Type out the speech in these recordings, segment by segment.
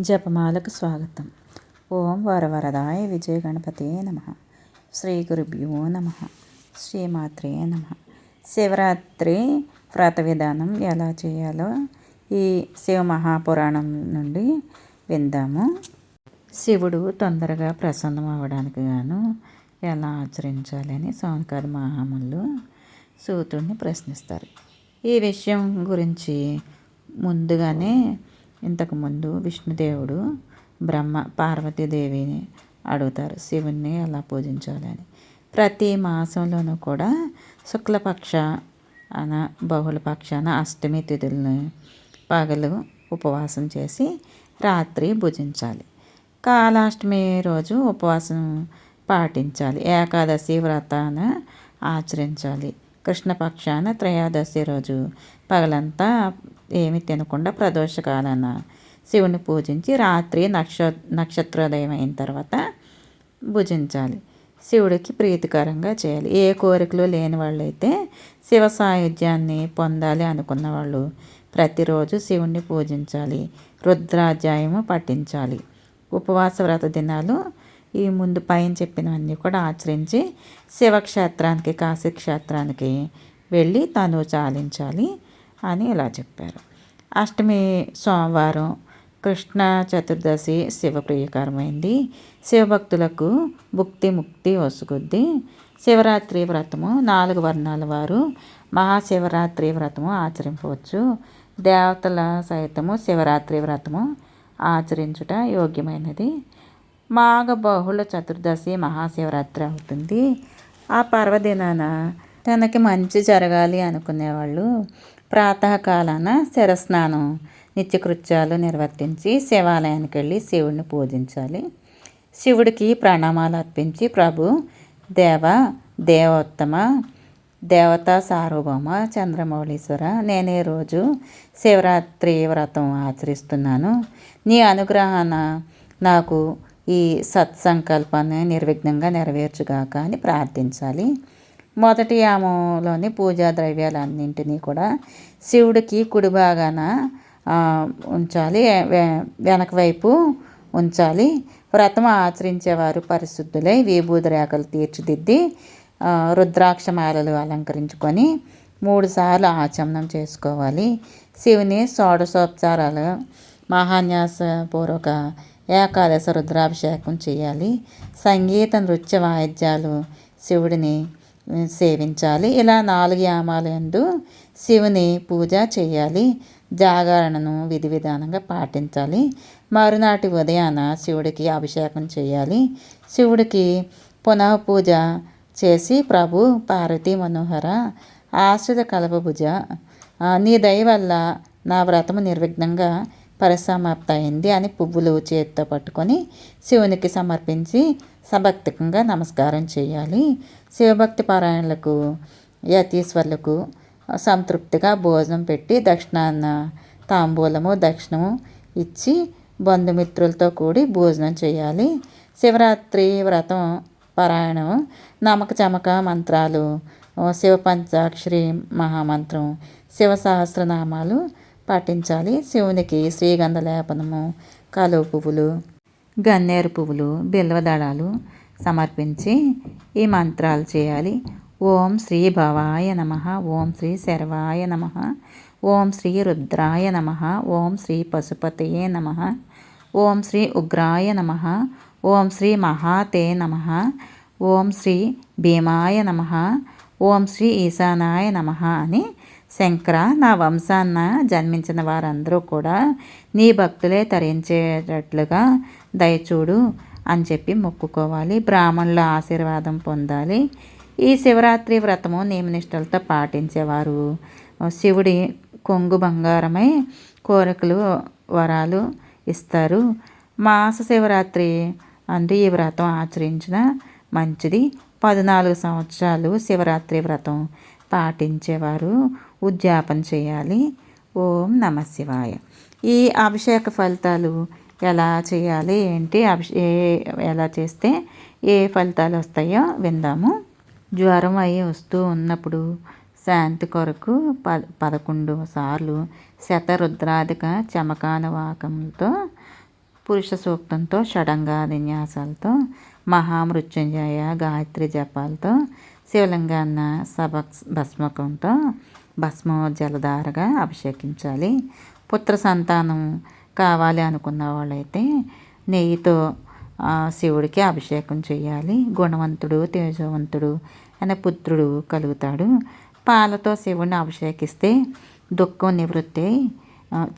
జపమాలకు స్వాగతం. ఓం వరవరదాయ విజయ గణపతే నమ. శ్రీ గురుభ్యో నమ. శ్రీమాత్రే నమ. శివరాత్రి వ్రత విధానం ఎలా చేయాలో ఈ శివ మహాపురాణం నుండి విందాము. శివుడు తొందరగా ప్రసన్నం అవ్వడానికి గాను ఎలా ఆచరించాలని సౌనకాది మహాములు సూతుడిని ప్రశ్నిస్తారు. ఈ విషయం గురించి ముందుగానే ఇంతకుముందు విష్ణుదేవుడు బ్రహ్మ పార్వతీదేవిని అడుగుతారు శివుణ్ణి ఎలా పూజించాలని ప్రతి మాసంలోనూ కూడా శుక్లపక్ష అన బహుళపక్షాన అష్టమి తిథులను పగలు ఉపవాసం చేసి రాత్రి భుజించాలి. కాలాష్టమి రోజు ఉపవాసం పాటించాలి. ఏకాదశి వ్రతాన ఆచరించాలి. కృష్ణపక్షాన త్రయోదశి రోజు. పగలంతా ఏమి తినకుండా ప్రదోషకాలన. శివుని పూజించి రాత్రి నక్ష నక్షత్రోదయం అయిన తర్వాత భుజించాలి. శివుడికి ప్రీతికరంగా చేయాలి. ఏ కోరికలు లేని వాళ్ళైతే శివ సాయుధ్యాన్ని పొందాలి అనుకున్న వాళ్ళు ప్రతిరోజు శివుణ్ణి పూజించాలి. రుద్రాధ్యాయము పఠించాలి. ఉపవాస వ్రత దినాలు ఈ ముందు పైన చెప్పినవన్నీ కూడా ఆచరించి శివక్షేత్రానికి కాశీక్షేత్రానికి వెళ్ళి తను చాలించాలి అని ఇలా చెప్పారు. అష్టమి సోమవారం కృష్ణ చతుర్దశి శివప్రియకరమైంది. శివభక్తులకు భుక్తి ముక్తి వసుగుద్ది. శివరాత్రి వ్రతము నాలుగు వర్ణాల వారు మహాశివరాత్రి వ్రతము ఆచరింపవచ్చు. దేవతల సైతము శివరాత్రి వ్రతము ఆచరించుట యోగ్యమైనది. మాఘ బహుళ చతుర్దశి మహాశివరాత్రి అవుతుంది. ఆ పర్వదినాన తనకి మంచి జరగాలి అనుకునేవాళ్ళు ప్రాతకాలాన శిరస్నానం నిత్యకృత్యాలు నిర్వర్తించి శివాలయానికి వెళ్ళి శివుడిని పూజించాలి. శివుడికి ప్రణామాలు అర్పించి ప్రభు దేవ దేవోత్తమ దేవతా సార్వభౌమ చంద్రమౌళీశ్వర నేను ఈరోజు శివరాత్రి వ్రతం ఆచరిస్తున్నాను. నీ అనుగ్రహాన నాకు ఈ సత్సంకల్పాన్ని నిర్విఘ్నంగా నెరవేర్చుగాక అని ప్రార్థించాలి. మొదటి యామంలోని పూజా ద్రవ్యాలన్నింటినీ కూడా శివుడికి కుడి భాగాన ఉంచాలి. వెనక వైపు ఉంచాలి. వ్రతం ఆచరించేవారు పరిశుద్ధులై విభూది రేఖలు తీర్చిదిద్ది రుద్రాక్ష మాలలు అలంకరించుకొని మూడుసార్లు ఆచమనం చేసుకోవాలి. శివుని షోడశోపచారాలు మహాన్యాసపూర్వక ఏకాదశ రుద్రాభిషేకం చేయాలి. సంగీత నృత్య వాయిద్యాలు శివుడిని సేవించాలి. ఇలా నాలుగు యామాలు ఎందు శివుని పూజ చేయాలి. జాగరణను విధి విధానంగా పాటించాలి. మరునాటి ఉదయాన శివుడికి అభిషేకం చేయాలి. శివుడికి పునః పూజ చేసి ప్రభు పార్వతీ మనోహర ఆశ్రిత కలపభుజ నీ దయ వల్ల నా వ్రతము నిర్విఘ్నంగా పరిసమాప్త అయింది అని పువ్వులు చేతితో పట్టుకొని శివునికి సమర్పించి సభక్తికంగా నమస్కారం చేయాలి. శివభక్తి పారాయణలకు యతీశ్వర్లకు సంతృప్తిగా భోజనం పెట్టి దక్షిణాన్న తాంబూలము దక్షిణము ఇచ్చి బంధుమిత్రులతో కూడి భోజనం చేయాలి. శివరాత్రి వ్రతం పారాయణం నమక చమక మంత్రాలు శివ పంచాక్షరి మహామంత్రం శివ సహస్రనామాలు పాటించాలి. శివునికి శ్రీగంధ లేపనము కలువ పువ్వులు గన్నేరు పువ్వులు బిల్వదళాలు సమర్పించి ఈ మంత్రాలు చేయాలి. ఓం శ్రీ భవాయ నమ ఓం శ్రీ శర్వాయ నమ ఓం శ్రీ రుద్రాయ నమ ఓం శ్రీ పశుపతయే నమ ఓం శ్రీ ఉగ్రాయ నమ ఓం శ్రీ మహాతే నమ ఓం శ్రీ భీమాయ నమ ఓం శ్రీ ఈశానాయ నమ అని శంకర నా వంశాన్న జన్మించిన వారందరూ కూడా నీ భక్తులే తరించేటట్లుగా దయచూడు అని చెప్పి మొక్కుకోవాలి. బ్రాహ్మణుల ఆశీర్వాదం పొందాలి. ఈ శివరాత్రి వ్రతము నియమనిష్టలతో పాటించేవారు. శివుడి కొంగు బంగారమై కోరికలు వరాలు ఇస్తారు. మాస శివరాత్రి అంటే ఈ వ్రతం ఆచరించిన మంచిది. పద్నాలుగు సంవత్సరాలు శివరాత్రి వ్రతం. పాటించేవారు ఉద్యాపన చేయాలి. ఓం నమ శివాయ. ఈ అభిషేక ఫలితాలు ఎలా చేయాలి? ఏంటి? అభిషే ఎలా చేస్తే ఏ ఫలితాలు వస్తాయో విందాము. జ్వరం అయ్యి వస్తూ ఉన్నప్పుడు శాంతి కొరకు ప పదకొండు సార్లు శతరుద్రాధిక చమకాన వాకంతో పురుష సూక్తంతో షడంగా విన్యాసాలతో మహామృత్యుంజయ గాయత్రి జపాలతో శివలింగాన్న సభ భస్మకంతో భస్మం జలధారగా అభిషేకించాలి. పుత్ర సంతానం కావాలి అనుకున్న వాళ్ళైతే నెయ్యితో శివుడికి అభిషేకం చేయాలి. గుణవంతుడు తేజవంతుడు అనే పుత్రుడు కలుగుతాడు. పాలతో శివుడిని అభిషేకిస్తే దుఃఖం నివృత్తి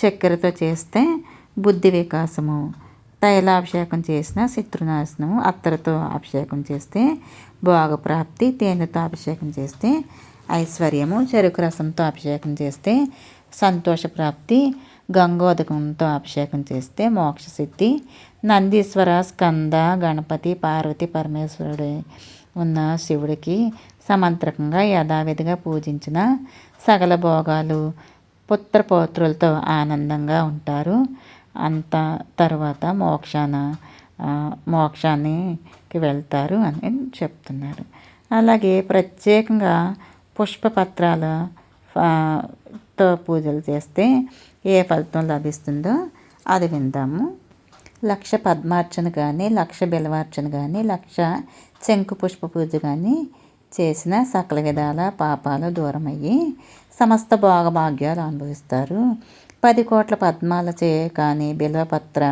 చక్కెరతో చేస్తే బుద్ధి వికాసము. తైలాభిషేకం చేసిన శత్రునాశనం అత్తరతో అభిషేకం చేస్తే భోగప్రాప్తి తేనెతో అభిషేకం చేస్తే ఐశ్వర్యము చెరుకు రసంతో అభిషేకం చేస్తే సంతోష ప్రాప్తి గంగోదకంతో అభిషేకం చేస్తే మోక్షసిద్ధి నందీశ్వర స్కంద గణపతి పార్వతి పరమేశ్వరుడు ఉన్న శివుడికి సమంత్రకంగా యథావిధిగా పూజించిన సకల భోగాలు పుత్రపౌత్రులతో ఆనందంగా ఉంటారు. అంత తర్వాత మోక్షాన మోక్షానికి వెళ్తారు అని చెప్తున్నారు. అలాగే ప్రత్యేకంగా పుష్పపత్రాల తో పూజలు చేస్తే ఏ ఫలితం లభిస్తుందో అది విందాము. లక్ష పద్మార్చన కానీ లక్ష బిలవార్చన కానీ లక్ష శంకు పుష్ప పూజ కానీ చేసిన సకల విధాల పాపాలు దూరమయ్యి సమస్త భోగభాగ్యాలు అనుభవిస్తారు. పది కోట్ల పద్మాలచే కానీ బిల్వపత్ర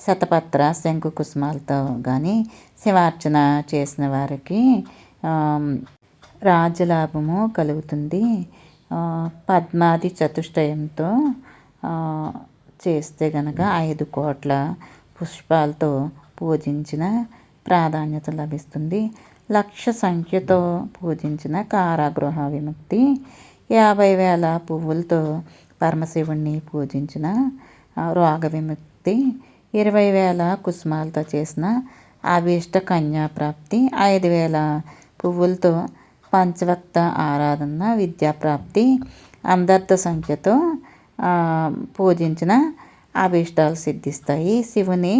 శతపత్ర శంకు కుసుమాలతో కానీ శివార్చన చేసిన వారికి రాజ్యలాభము కలుగుతుంది. పద్మాది చతుష్టయంతో చేస్తే కనుక ఐదు కోట్ల పుష్పాలతో పూజించిన ప్రాధాన్యత లభిస్తుంది. లక్ష సంఖ్యతో పూజించిన కారాగృహ విముక్తి యాభై వేల పువ్వులతో పరమశివుణ్ణి పూజించిన రోగ విముక్తి ఇరవై వేల కుసుమాలతో చేసిన అభీష్ట కన్యాప్రాప్తి ఐదు వేల పువ్వులతో పంచవక్త ఆరాధన విద్యాప్రాప్తి అందర్థ సంఖ్యతో పూజించిన అభీష్టాలు సిద్ధిస్తాయి. శివుని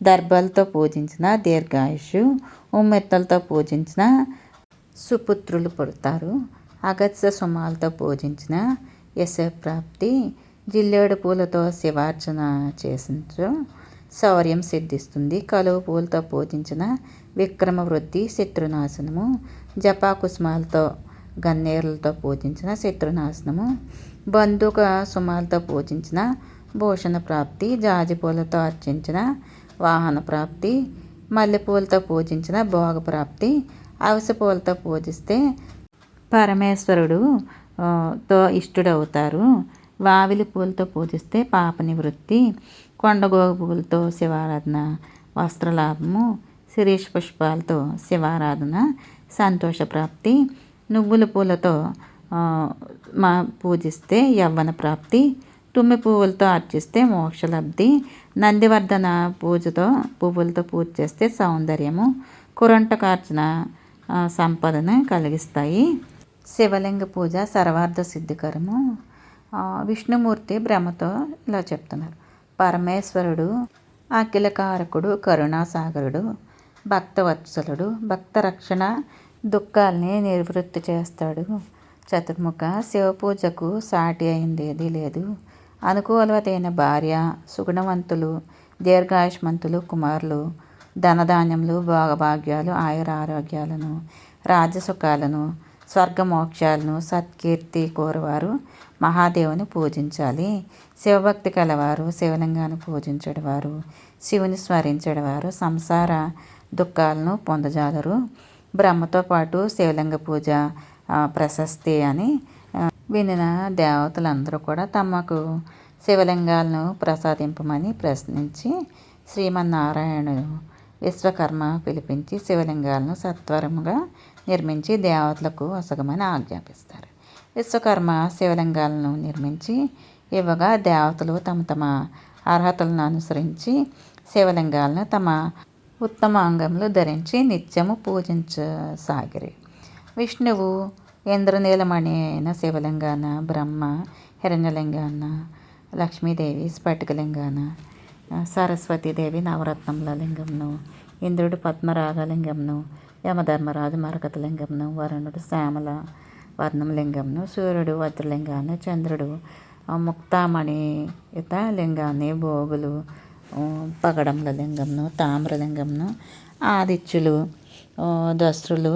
దర్భాలతో పూజించిన దీర్ఘాయుషు ఉమ్మెత్తలతో పూజించిన సుపుత్రులు పుడతారు. అగత్య సుమాలతో పూజించిన యశప్రాప్తి జిల్లేడు పూలతో శివార్చన చేసించు శౌర్యం సిద్ధిస్తుంది. కలువ పూలతో పూజించిన విక్రమ వృద్ధి శత్రునాశనము జపాకుసుమాలతో గన్నేరులతో పూజించిన శత్రునాశనము బంధుక సుమాలతో పూజించిన భూషణ ప్రాప్తి జాజి పూలతో అర్చించిన వాహన ప్రాప్తి మల్లెపూలతో పూజించిన భోగ ప్రాప్తి అవిసె పూలతో పూజిస్తే పరమేశ్వరుడు తో ఇష్టడవుతారు. వావిలి పూలతో పూజిస్తే పాప నివృత్తి కొండగోగు పూలతో శివారాధన వస్త్రలాభము శిరీష్ పుష్పాలతో శివారాధన సంతోషప్రాప్తి నువ్వుల పూలతో మా పూజిస్తే యవ్వన ప్రాప్తి తుమ్మి పువ్వులతో అర్చిస్తే మోక్షలబ్ధి నందివర్ధన పూజతో పువ్వులతో పూజ చేస్తే సౌందర్యము కురంట కార్చిన సంపదను కలిగిస్తాయి. శివలింగ పూజ సర్వార్థ సిద్ధికరము విష్ణుమూర్తి బ్రహ్మతో ఇలా చెప్తున్నారు. పరమేశ్వరుడు అఖిలకారకుడు కరుణాసాగరుడు భక్తవత్సలుడు భక్త రక్షణ దుఃఖాల్ని నివృత్తి చేస్తాడు. చతుర్ముఖ శివపూజకు సాటి అయింది ఏదీ లేదు. అనుకూలవతైన భార్య సుగుణవంతులు దీర్ఘాయుష్మంతులు కుమారులు ధనధాన్యములు భోగభాగ్యాలు ఆయుర ఆరోగ్యాలను రాజసుఖాలను స్వర్గమోక్షాలను సత్కీర్తి కోరువారు మహాదేవుని పూజించాలి. శివభక్తి కలవారు శివలింగాన్ని పూజించడవారు శివుని స్మరించడవారు సంసార దుఃఖాలను పొందజాలరు. బ్రహ్మతో పాటు శివలింగ పూజ ప్రశస్తి అని వినిన దేవతలందరూ కూడా తమకు శివలింగాలను ప్రసాదింపమని ప్రశ్నించి శ్రీమన్నారాయణుడు విశ్వకర్మ పిలిపించి శివలింగాలను సత్వరముగా నిర్మించి దేవతలకు అసగమని ఆజ్ఞాపిస్తారు. విశ్వకర్మ శివలింగాలను నిర్మించి ఇవ్వగా దేవతలు తమ తమ అర్హతలను అనుసరించి శివలింగాలను తమ ఉత్తమ ధరించి నిత్యము పూజించసాగిరి. విష్ణువు ఇంద్రనీలమణి అయిన శివలింగాన బ్రహ్మ హిరణ్యలింగాన లక్ష్మీదేవి స్ఫటికలింగాన సరస్వతీదేవి నవరత్నముల లింగంను ఇంద్రుడు పద్మరాగలింగంను యమధర్మరాజు మరకతలింగంను వరుణుడు శ్యామల వర్ణం లింగంను సూర్యుడు వజ్రలింగాన్ని చంద్రుడు ముక్తామణి ఇత లింగాన్ని భోగులు పగడంల లింగంను తామ్రలింగంను ఆదిత్యులు దస్రులు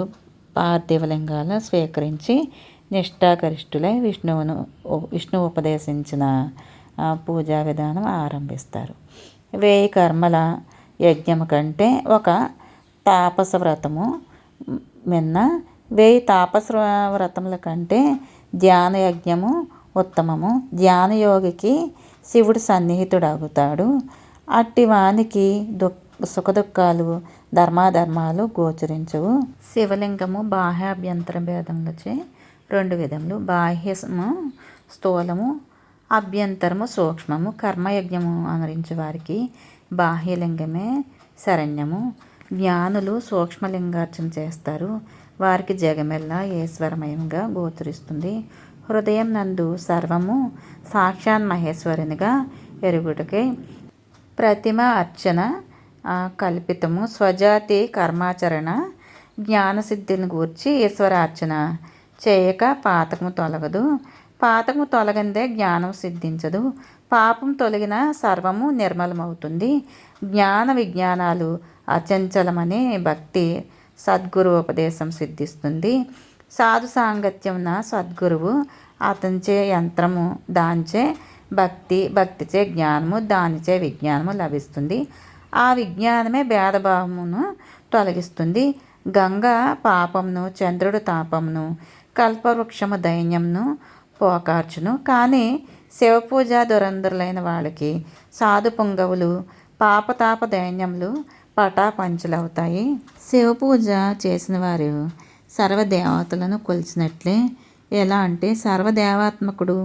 పార్థివలింగాలు స్వీకరించి నిష్ఠాగరిష్ఠులై విష్ణువును విష్ణువు ఉపదేశించిన పూజా విధానం ఆరంభిస్తారు. వేయి కర్మల యజ్ఞము కంటే ఒక తాపస వ్రతము మిన్న వేయి తాపస వ్రతముల కంటే ధ్యాన యజ్ఞము ఉత్తమము. ధ్యాన యోగికి శివుడు సన్నిహితుడవుతాడు అట్టి వానికి దుఃఖ సుఖదుఖాలు ధర్మాధర్మాలు గోచరించవు. శివలింగము బాహ్యాభ్యంతర భేదములచే రెండు విధములు. బాహ్యము స్థూలము అభ్యంతరము సూక్ష్మము కర్మయజ్ఞము అనరించే వారికి బాహ్యలింగమే శరణ్యము. జ్ఞానులు సూక్ష్మలింగార్చన చేస్తారు. వారికి జగమెల్లా ఈశ్వరమయంగా గోచరిస్తుంది. హృదయం నందు సర్వము సాక్షాన్ మహేశ్వరునిగా ఎరుగుటకై ప్రతిమ అర్చన కల్పితము. స్వజాతి కర్మాచరణ జ్ఞానసిద్ధిని గూర్చి ఈశ్వరార్చన చేయక పాతకము తొలగదు. పాతము తొలగిందే జ్ఞానం సిద్ధించదు. పాపం తొలగిన సర్వము నిర్మలమవుతుంది. జ్ఞాన విజ్ఞానాలు అచంచలమనే భక్తి సద్గురు ఉపదేశం సిద్ధిస్తుంది. సాధు సాంగత్యమున సద్గురువు. అతనిచే యంత్రము దాంచే భక్తి భక్తిచే జ్ఞానము దానిచే విజ్ఞానము లభిస్తుంది. ఆ విజ్ఞానమే భేదభావమును తొలగిస్తుంది. గంగ పాపమును చంద్రుడు తాపమును కల్పవృక్షము దైన్యంను పోకార్చును. కానీ శివపూజ దురంధరులైన వాళ్ళకి సాధు పొంగవులు పాపతాప దైన్యములు పటాపంచులవుతాయి. శివపూజ చేసిన వారు సర్వదేవతలను కొలిచినట్లే. ఎలా అంటే సర్వదేవాత్మకుడు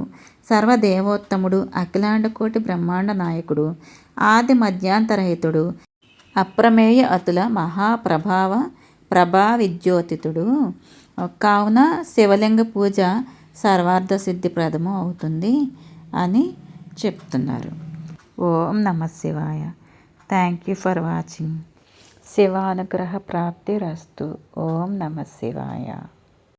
సర్వదేవోత్తముడు అఖిలాండ కోటి బ్రహ్మాండ నాయకుడు ఆది మధ్యాంతరహితుడు అప్రమేయ అతుల మహాప్రభావ ప్రభా విద్యోతితుడు కావున శివలింగ పూజ సర్వార్థ సిద్ధిప్రదము అవుతుంది అని చెప్తున్నారు. ఓం నమ శివాయ. థ్యాంక్ యూ ఫర్ వాచింగ్ శివానుగ్రహ ప్రాప్తి రస్తు ఓం నమ శివాయ.